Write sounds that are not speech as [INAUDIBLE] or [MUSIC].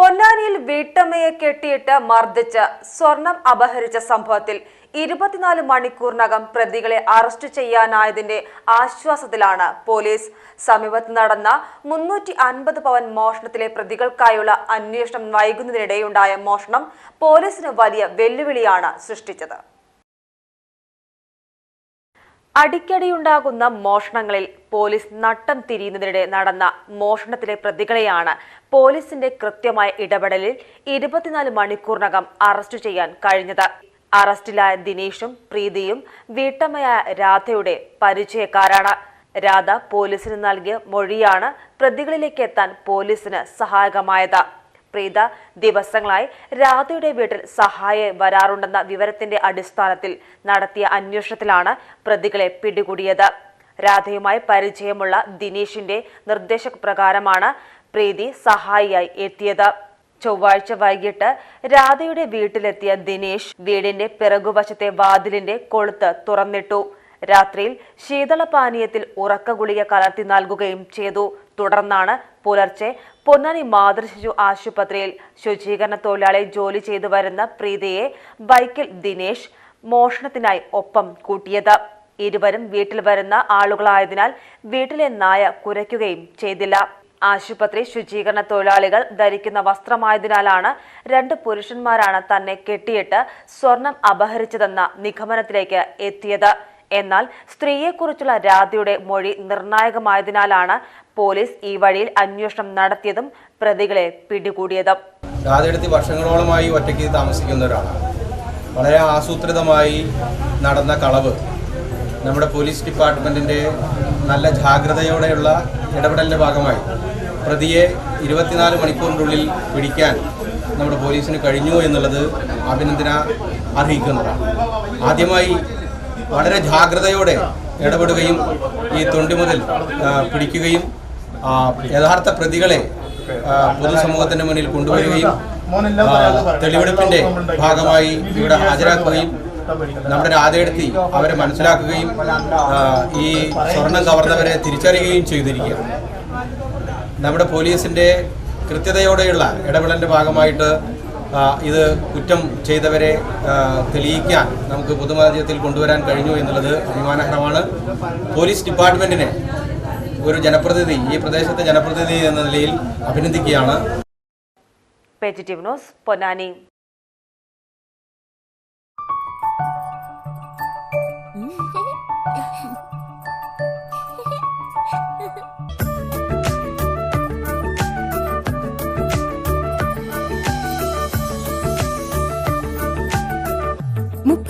പൊന്നാനിയിൽ വീട്ടമ്മയെ കെട്ടിയിട്ട് മർദ്ദിച്ച് സ്വർണം അപഹരിച്ച സംഭവത്തിൽ ഇരുപത്തിനാല് മണിക്കൂറിനകം പ്രതികളെ അറസ്റ്റ് ചെയ്യാനായതിന്റെ ആശ്വാസത്തിലാണ് പോലീസ്. സമീപത്ത് നടന്ന മുന്നൂറ്റി അൻപത് പവൻ മോഷണത്തിലെ പ്രതികൾക്കായുള്ള അന്വേഷണം വൈകുന്നതിനിടെയുണ്ടായ മോഷണം പോലീസിന് വലിയ വെല്ലുവിളിയാണ് സൃഷ്ടിച്ചത്. അടിക്കടിയുണ്ടാകുന്ന മോഷണങ്ങളിൽ പോലീസ് നട്ടം തിരിയുന്നതിനിടെ നടന്ന മോഷണത്തിലെ പ്രതികളെയാണ് പോലീസിന്റെ കൃത്യമായ ഇടപെടലിൽ ഇരുപത്തിനാല് മണിക്കൂറിനകം അറസ്റ്റ് ചെയ്യാൻ കഴിഞ്ഞത്. അറസ്റ്റിലായ ദിനേഷും പ്രീതിയും വീട്ടമ്മയായ രാധയുടെ പരിചയക്കാരാണ്. രാധ പോലീസിന് നൽകിയ മൊഴിയാണ് പ്രതികളിലേക്ക് എത്താൻ പോലീസിന് സഹായകമായത്. പ്രീത ദിവസങ്ങളായി രാധയുടെ വീട്ടിൽ സഹായം വരാറുണ്ടെന്ന വിവരത്തിന്റെ അടിസ്ഥാനത്തിൽ നടത്തിയ അന്വേഷണത്തിലാണ് പ്രതികളെ പിടികൂടിയത്. രാധയുമായി പരിചയമുള്ള ദിനേശിന്റെ നിർദ്ദേശപ്രകാരമാണ് പ്രീതി സഹായിയായി എത്തിയത്. ചൊവ്വാഴ്ച വൈകിട്ട് രാധയുടെ വീട്ടിലെത്തിയ ദിനേശ് വീടിന്റെ പിറകുവശത്തെ വാതിലിന്റെ കൊളുത്ത് തുറന്നിട്ടു. രാത്രിയിൽ ശീതളപാനീയത്തിൽ ഉറക്ക ഗുളിക കലർത്തി നൽകുകയും ചെയ്തു. തുടർന്നാണ് പുലർച്ചെ പൊന്നാനി മാതൃശിശു ആശുപത്രിയിൽ ശുചീകരണ തൊഴിലാളി ജോലി ചെയ്തു വരുന്ന പ്രീതിയെ ബൈക്കിൽ ദിനേശ് മോഷണത്തിനായി ഒപ്പം കൂട്ടിയത്. ഇരുവരും വീട്ടിൽ വരുന്ന ആളുകളായതിനാൽ വീട്ടിലെ നായ കുരയ്ക്കുകയും ചെയ്തില്ല. ആശുപത്രി ശുചീകരണ തൊഴിലാളികൾ ധരിക്കുന്ന വസ്ത്രമായതിനാലാണ് രണ്ട് പുരുഷന്മാരാണ് തന്നെ കെട്ടിയിട്ട് സ്വർണം അപഹരിച്ചതെന്ന നിഗമനത്തിലേക്ക് എത്തിയത്. എന്നാൽ സ്ത്രീയെക്കുറിച്ചുള്ള രാധയുടെ മൊഴി നിർണായകമായതിനാലാണ് പോലീസ് ഈ വഴിയിൽ അന്വേഷണം നടത്തിയതും പ്രതികളെ പിടികൂടിയതും. രാധയെടുത്ത് വർഷങ്ങളോളമായി ഒറ്റയ്ക്ക് താമസിക്കുന്ന ഒരാളാണ് വളരെ ആസൂത്രിതമായി നടന്ന കളവ് നമ്മുടെ പോലീസ് ഡിപ്പാർട്ട്മെന്റിന്റെ നല്ല ജാഗ്രതയോടെയുള്ള ഇടപെടലിന്റെ ഭാഗമായി പ്രതിയെ ഇരുപത്തിനാല് മണിക്കൂറിനുള്ളിൽ പിടിക്കാൻ നമ്മുടെ പോലീസിന് കഴിഞ്ഞു എന്നുള്ളത് അഭിനന്ദന അർഹിക്കുന്നതാണ്. ആദ്യമായി വളരെ ജാഗ്രതയോടെ ഇടപെടുകയും ഈ തൊണ്ടി മുതൽ പിടിക്കുകയും യഥാർത്ഥ പ്രതികളെ പൊതുസമൂഹത്തിന്റെ മുന്നിൽ കൊണ്ടുവരികയും തെളിവെടുപ്പിന്റെ ഭാഗമായി ഇവിടെ ഹാജരാക്കുകയും നമ്മുടെ രാധയെടുത്തി അവരെ മനസ്സിലാക്കുകയും ഈ സ്വർണം കവർന്നവരെ തിരിച്ചറിയുകയും ചെയ്തിരിക്കുകയാണ്. നമ്മുടെ പോലീസിന്റെ കൃത്യതയോടെയുള്ള ഇടപെടലിന്റെ ഭാഗമായിട്ട് ഇത് കുറ്റം ചെയ്തവരെ തെളിയിക്കാൻ നമുക്ക് പൊതുമാധ്യമത്തിൽ കൊണ്ടുവരാൻ കഴിഞ്ഞു എന്നുള്ളത് അഭിമാനകരമാണ് പോലീസ് ഡിപ്പാർട്ട്മെന്റിനെ ഒരു ജനപ്രതിനിധി ഈ പ്രദേശത്തെ ജനപ്രതിനിധി എന്ന നിലയിൽ അഭിനന്ദിക്കുകയാണ്. ന്യൂസ് പൊന്നാനി. [LAUGHS]